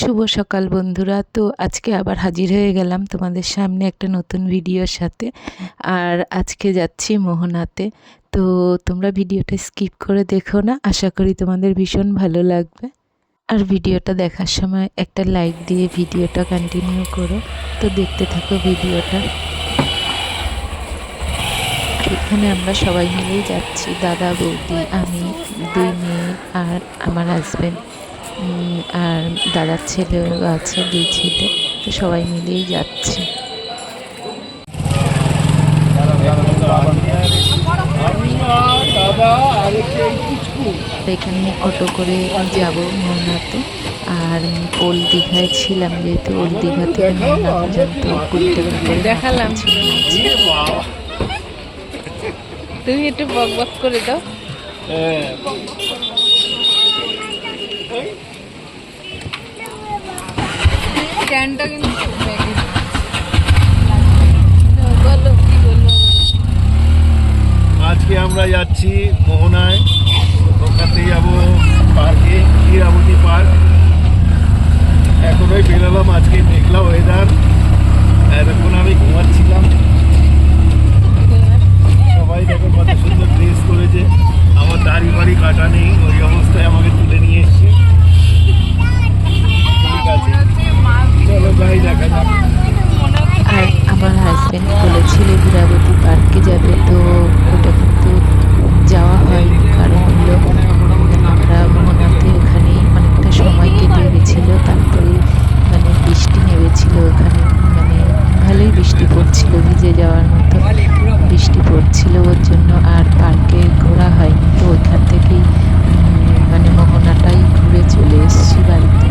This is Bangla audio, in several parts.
শুভ সকাল বন্ধুরা। তো আজকে আবার হাজির হয়ে গেলাম তোমাদের সামনে একটা নতুন ভিডিওর সাথে। আর আজকে যাচ্ছি মোহনাতে। তো তোমরা ভিডিওটা স্কিপ করে দেখো না, আশা করি তোমাদের ভীষণ ভালো লাগবে। আর ভিডিওটা দেখার সময় একটা লাইক দিয়ে ভিডিওটা কন্টিনিউ করো। তো দেখতে থাকো ভিডিওটা। এখানে আমরা সবাই মিলেই যাচ্ছি। দাদা, বৌদি, আমি, দুই মেয়ে আর আমার হাজব্যান্ড আর দাদার ছেলেও আছে দুই ছেলে তো সবাই মিলেই যাচ্ছি। এখানে অটো করে যাব মোহনাতে। আর ওল দীঘায় ছিলাম যেহেতু ওল দীঘা থেকে মোহনা পর্যন্ত কুড়ি টাকা করে দেখালাম। তুমি একটু বক বক করে দাও। স্ট্যান্ডটা কিন্তু আজকে আমরা যাচ্ছি মোহনায়। ওখান যাব পার্কে, ইরাবতী পার্ক। এখনোই বেরোলাম আজকে মেঘলা ওয়েদার এতক্ষণ আমি ঘুমাচ্ছিলাম সবাই দেখো কত সুন্দর ড্রেস করেছে আমার দাড়ি বাড়ি কাটা নেই ওই অবস্থায় আমাকে তুলে নিয়ে এসছে ঠিক আছে চলো যাই দেখা যাক আর আমার হাজব্যান্ড বলেছিল বিরাবতী পার্কে যাবে তো ওটা কিন্তু যাওয়া হয়নি কারণ হলো আমরা মোহনাতে ওখানে অনেকটা সময় কেটে গেছিল তারপরে মানে বৃষ্টি নেমেছিল ওখানে মানে ভালোই বৃষ্টি পড়ছিল ভিজে যাওয়ার মতো বৃষ্টি পড়ছিল ওর জন্য আর পার্কে ঘোরা হয়নি তো ওইখান থেকেই উম, মানে মোহনাটাই ঘুরে চলে এসেছি বাড়িতে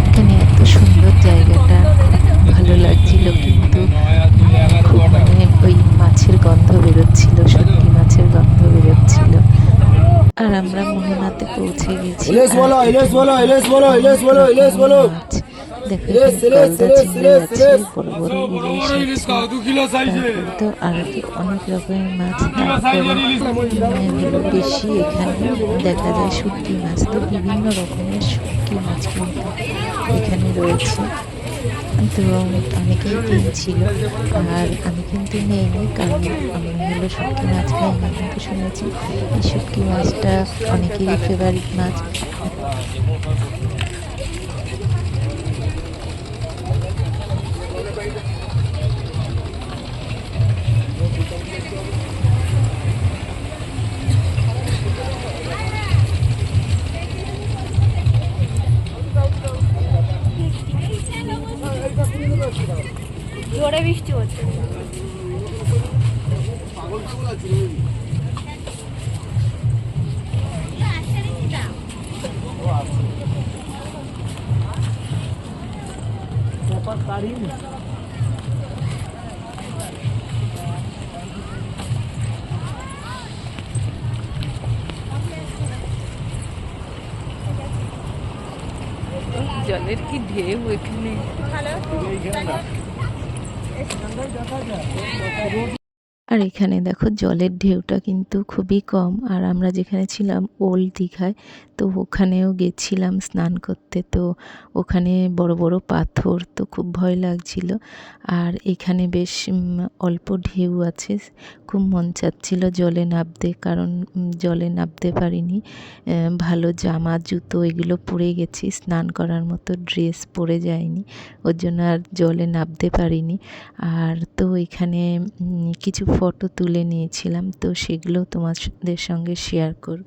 এখানে এত সুন্দর জায়গাটা ভালো লাগছিল কিন্তু খুব মানে ওই মাছের গন্ধ বেরোচ্ছিল শুটকি মাছের গন্ধ বেরোচ্ছিল আর আমরা মোহনাতে পৌঁছে গেছি ইলিশ বলো, ইলিশ বলো, ইলিশ বলো, ইলিশ বলো, ইলিশ বলো। আর অনেক রকমের মাছ বেশি এখানে দেখা যায় শুটকি মাছ তো বিভিন্ন রকমের শুটকি মাছ কিন্তু এখানে রয়েছে তো অনেকেই কিনছিল আর আমি কিন্তু নেইনি কারণ আমি হলো শুটকি মাছ খাই না কিন্তু শুনেছি। এই শুটকি মাছটা অনেকেরই ফেভারিট মাছ। জোরে বৃষ্টি হচ্ছে। জলের কি ঢেউ এখানে? एक नंबर जाता था रोड আর এখানে দেখো জলের ঢেউটা কিন্তু খুবই কম। আর আমরা যেখানে ছিলাম ওল্ড দীঘায়, তো ওখানেও গেছিলাম স্নান করতে। তো ওখানে বড় বড় পাথর, তো খুব ভয় লাগছিল। আর এখানে বেশ অল্প ঢেউ আছে। খুব মন চাচ্ছিল জলে নামতে কারণ জলে নামতে পারিনি। ভালো জামা, জুতো এগুলো পরে গেছি। স্নান করার মতো ড্রেস পরে যায়নি ওর জন্য আর জলে নামতে পারিনি। আর তো এখানে কিছু ফটো তুলে নিয়েছিলাম তো সেগুলো তোমাদের সঙ্গে শেয়ার করব।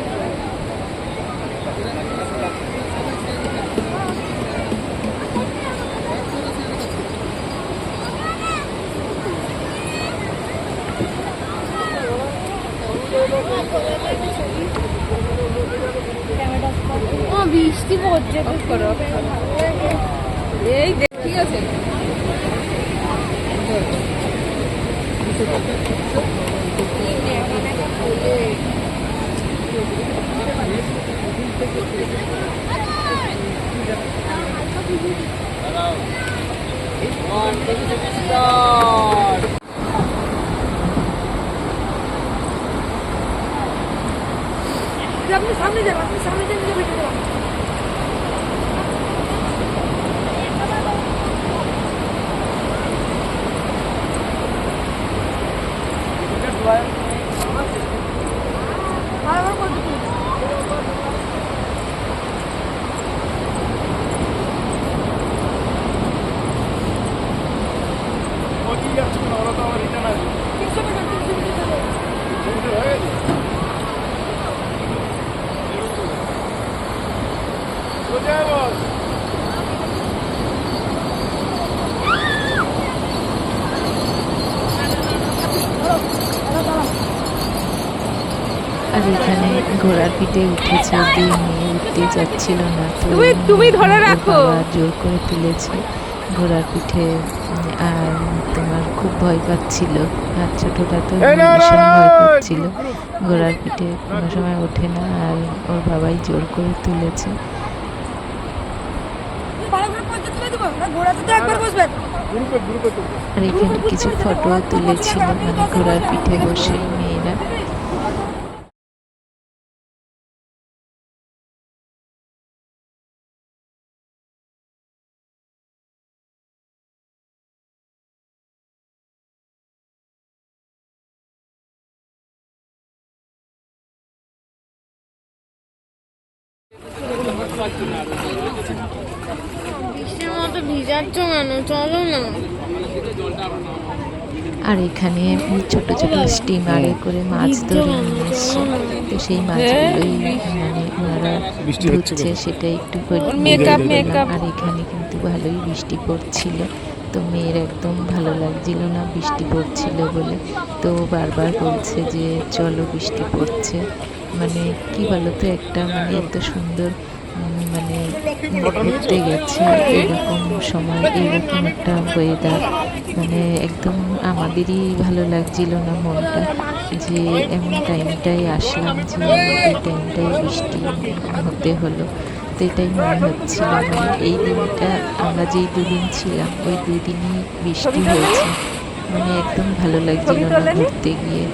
বৃষ্টি পড়ছে এই দেখ ঠিক আছে আপনি সামনে যান আপনি সামনে যান যে ভিডিও ওদিকে যাচ্ছে না ওরা তো আবার রিটার্ন আসবে হয়ে গেছে কোথায় বস আর এখানে ঘোড়ার পিঠে উঠেছে দুই মেয়ে উঠতে যাচ্ছিল না তো। তুমি- তুমি ধরে রাখো। জোর করে তুলেছে ঘোড়ার পিঠে আর তোমার খুব ভয় পাচ্ছিল। আর ছোটটা তো ভয় পাচ্ছিল। ঘোড়ার পিঠে কোনো সময় ওঠে না আর ওর বাবাই জোর করে তুলেছে। আর এখানে কিছু ফটো তুলেছিল মানে ঘোড়ার পিঠে বসে মেয়েরা। বৃষ্টির মতো ভিজাচ্ছ কেন চলো না আর এখানে ছোট ছোট স্টিমারে করে মাছ ধরে নিয়ে এসছে তো সেই মাছগুলোই মানে ওনারা ধুচ্ছে সেটা একটু। আর এখানে কিন্তু ভালোই বৃষ্টি পড়ছিল। তো মেয়ের একদম ভালো লাগছিল না বৃষ্টি পড়ছিল বলে। তো বারবার বলছে যে চলো বৃষ্টি পড়ছে। মানে কি বলতো একটা মানে এত সুন্দর মানে ঘুরতে গেছে, এরকম সময়, এরকম একটা ওয়েদার মানে একদম আমাদেরই ভালো লাগছিল না মনটা, যে এমন টাইমটাই আসলাম, যে এই টাইমটাই বৃষ্টি হতে হলো। তো এটাই মনে হচ্ছিল মানে এই দিনটা আমরা যেই দুদিন ছিলাম, ওই দুদিনই বৃষ্টি হয়েছে। মানে একদম ভালো লাগছিল না ঘুরতে গিয়ে।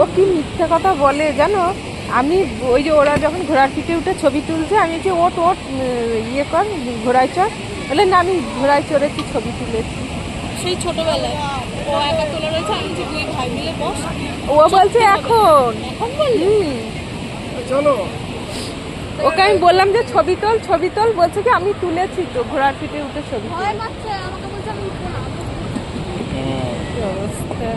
ও কি মিথ্যে কথা বলে জানো? আমি ওই যে ওরা যখন ঘোড়ার পিঠে উঠে ছবি তুলছে আমি যে ওট ওট ইয়ে কর ঘোড়ায় চড়। বলে না আমি ঘোড়ায় চড়েছি ছবি তুলেছি। সেই ছোটবেলায়। ও একা তোলা রয়েছে আমি যে দুই ভাই মিলে বস। ও বলছে এখন? এখন বললি। চলো। ওকে আমি বললাম যে ছবি তোল ছবি তোল। বলছে কি আমি তুলেছি তো ঘোড়ার পিঠে উঠে ছবি অবস্থা।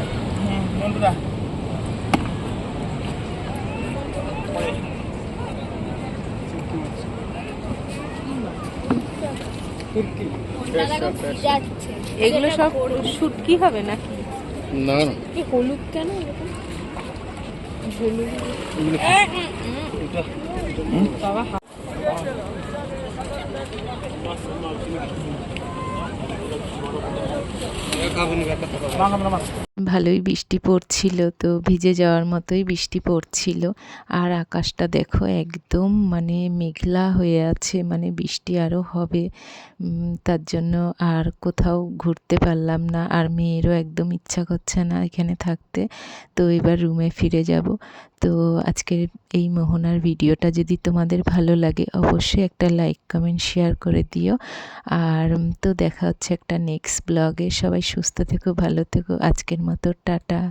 যাচ্ছে। এগুলো সব শুটকি হবে নাকি? না না। হলুদ কেন? বাবা ভালোই বৃষ্টি পড়ছিল তো ভিজে যাওয়ার মতোই বৃষ্টি পড়ছিল। আর আকাশটা দেখো একদম মানে মেঘলা হয়ে আছে মানে বৃষ্টি আরও হবে। তার জন্য আর কোথাও ঘুরতে পারলাম না আর মেয়েরও একদম ইচ্ছা করছে না এখানে থাকতে। তো এবার রুমে ফিরে যাব। তো আজকের এই মোহনার ভিডিওটা যদি তোমাদের ভালো লাগে অবশ্যই একটা লাইক, কমেন্ট, শেয়ার করে দিও। আর তো দেখা হচ্ছে একটা নেক্সট ব্লগে। সবাই সুস্থ থেকো, ভালো থেকো। আজকের মতো টাটা।